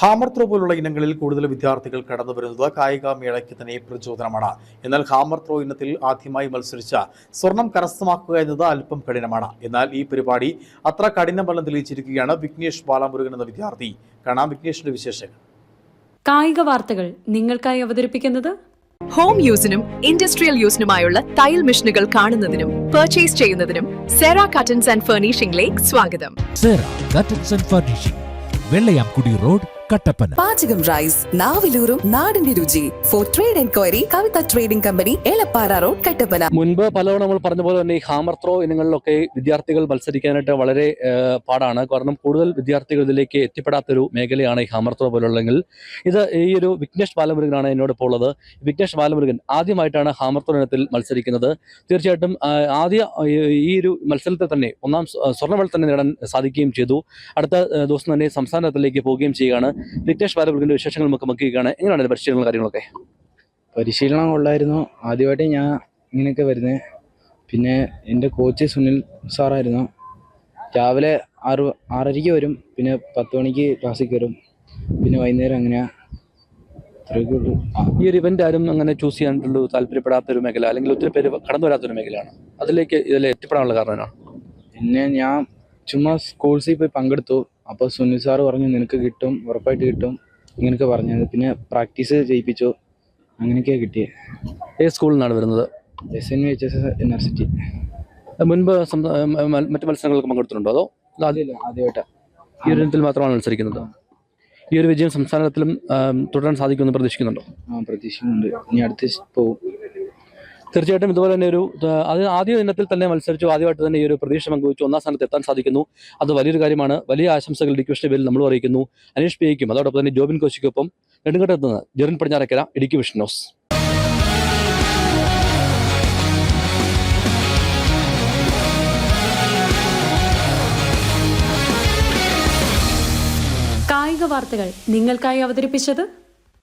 Hammer throw പോലുള്ള ഇനങ്ങളിൽ കൂടുതൽ വിദ്യാർത്ഥികൾ കടന്നു വരുന്നത് കായിക മേളയ്ക്ക് തന്നെ പ്രചോദനമാണ്. എന്നാൽ ഹാമർ ത്രോ ഇനത്തിൽ ആദ്യമായി മത്സരിച്ച സ്വർണം കരസ്ഥമാക്കുക എന്നത് അല്പം കഠിനമാണ്. എന്നാൽ ഈ പരിപാടി അത്ര കഠിനമല്ലെന്ന് തെളിയിച്ചിരിക്കുകയാണ് വിഘ്നേഷ് ബാലമുരുകൻ എന്ന വിദ്യാർത്ഥി. കാണാം വിഘ്നേഷിന്റെ വിശേഷങ്ങൾ. കായിക വാർത്തകൾ നിങ്ങൾക്കായി അവതരിപ്പിക്കുന്നത് ഹോം യൂസിനും ഇൻഡസ്ട്രിയൽ യൂസിനുമായുള്ള തയ്യൽ മെഷീനുകൾ കാണുന്നതിനും പർച്ചേസ് ചെയ്യുന്നതിനും സെറ കട്ടൻസ് ആൻഡ് ഫർണിഷിംഗിലേക്ക് സ്വാഗതം. Sera curtains and furnishing Vellayamkudi road Kattappana. പാചകം റൈസ് നാവിലൂറും നാടിന്റെ രുചി. For trade enquiry Kavitha trading company Elappara road Kattappana. മുൻപ് പലതവണ നമ്മൾ പറഞ്ഞ പോലെ തന്നെ ഈ ഹാമർ ത്രോ ഇനങ്ങളിലൊക്കെ വിദ്യാർത്ഥികൾ മത്സരിക്കാനായിട്ട് വളരെ പാടാണ്. കാരണം കൂടുതൽ വിദ്യാർത്ഥികൾ ഇതിലേക്ക് എത്തിപ്പെടാത്തൊരു മേഖലയാണ് ഈ ഹാമർ ത്രോ പോലുള്ളെങ്കിൽ ഇത് ഈ ഒരു വിഘ്നേഷ് ബാലമുരുകനാണ് എന്നോട് ഇപ്പോൾ ഉള്ളത്. വിഘ്നേഷ് ബാലമുരുകൻ ആദ്യമായിട്ടാണ് ഹാമർ ത്രോ ഇനത്തിൽ മത്സരിക്കുന്നത്. തീർച്ചയായിട്ടും ആദ്യ ഈ ഒരു മത്സരത്തിൽ തന്നെ ഒന്നാം സ്വർണമെൽ തന്നെ നേടാൻ സാധിക്കുകയും ചെയ്തു. അടുത്ത ദിവസം തന്നെ സംസ്ഥാനത്തിലേക്ക് പോവുകയും ചെയ്യുകയാണ്. വിഘ്നേഷ് ബാലമുരുകന്റെ വിശേഷങ്ങൾ നമുക്ക് നോക്കിയാണ് എങ്ങനെയാണ് പരിശീലനം പരിശീലനങ്ങളും കാര്യങ്ങളൊക്കെ? പരിശീലനം കൊള്ളായിരുന്നു. ആദ്യമായിട്ട് ഞാൻ ഇങ്ങനെയൊക്കെ വരുന്നത് പിന്നെ എന്റെ കോച്ച് സുനിൽ സാറായിരുന്നു. രാവിലെ ആറ് ആറരയ്ക്ക് വരും. പിന്നെ പത്ത് മണിക്ക് ക്ലാസ്സിൽ കയറും. പിന്നെ വൈകുന്നേരം അങ്ങനെ ഈ ഒരു ഇവന്റ് ആരും അങ്ങനെ ചൂസ് ചെയ്യാനുള്ള താല്പര്യപ്പെടാത്ത ഒരു മേഖല അല്ലെങ്കിൽ ഒത്തിരി പേര് കടന്നു വരാത്തൊരു മേഖലയാണ്. അതിലേക്ക് ഇതിൽ എത്തിപ്പെടാനുള്ള കാരണമാണ് പിന്നെ ഞാൻ ചുമ്മാ സ്കൂൾസിൽ പോയി പങ്കെടുത്തു. അപ്പോൾ സുനിൽ സാറ് പറഞ്ഞു നിനക്ക് കിട്ടും ഉറപ്പായിട്ട് കിട്ടും. ഇങ്ങനെയൊക്കെ പറഞ്ഞത്. പിന്നെ പ്രാക്ടീസ് ചെയ്യിപ്പിച്ചു അങ്ങനെയൊക്കെയാണ് കിട്ടിയത് ഏത് സ്കൂളിൽ നിന്നാണ് വരുന്നത്? S N V H S university മുൻപ് മറ്റു മത്സരങ്ങളൊക്കെ മത്സരങ്ങൾക്ക് പങ്കെടുത്തിട്ടുണ്ടോ അതോ? ഇത് ആദ്യ- അതില്ല ആദ്യമായിട്ടാണ് ഈ ഒരു ഇനത്തിൽ മാത്രമാണ് മത്സരിക്കുന്നത്. ഈ ഒരു വിജയം സംസ്ഥാനത്തിലും തുടരാൻ സാധിക്കുമെന്ന് പ്രതീക്ഷിക്കുന്നുണ്ടോ? ആ പ്രതീക്ഷിക്കുന്നുണ്ട്. ഇനി അടുത്ത് പോവും. തീർച്ചയായിട്ടും ഇതുപോലെ തന്നെ ഒരു അത് ആദ്യ ഇനത്തിൽ തന്നെ മത്സരിച്ചു ആദ്യമായിട്ട് തന്നെ ഈ ഒരു പ്രതീക്ഷ പങ്കുവച്ചു ഒന്നാം സ്ഥാനത്ത് എത്താൻ സാധിക്കുന്നു. അത് വലിയൊരു കാര്യമാണ്. വലിയ ആശംസകൾ ഡിക്വിഷന്റെ പേരിൽ നമ്മൾ അറിയിക്കുന്നു. അനീഷ് പി അതോടൊപ്പം തന്നെ ജോബിൻ കോശിക്കൊപ്പം നെടുങ്കണ്ടത്ത് നിന്ന് ജെറിൻ പടിഞ്ഞാറക്കര ഇടുക്കി കായിക വാർത്തകൾ നിങ്ങൾക്കായി അവതരിപ്പിച്ചത്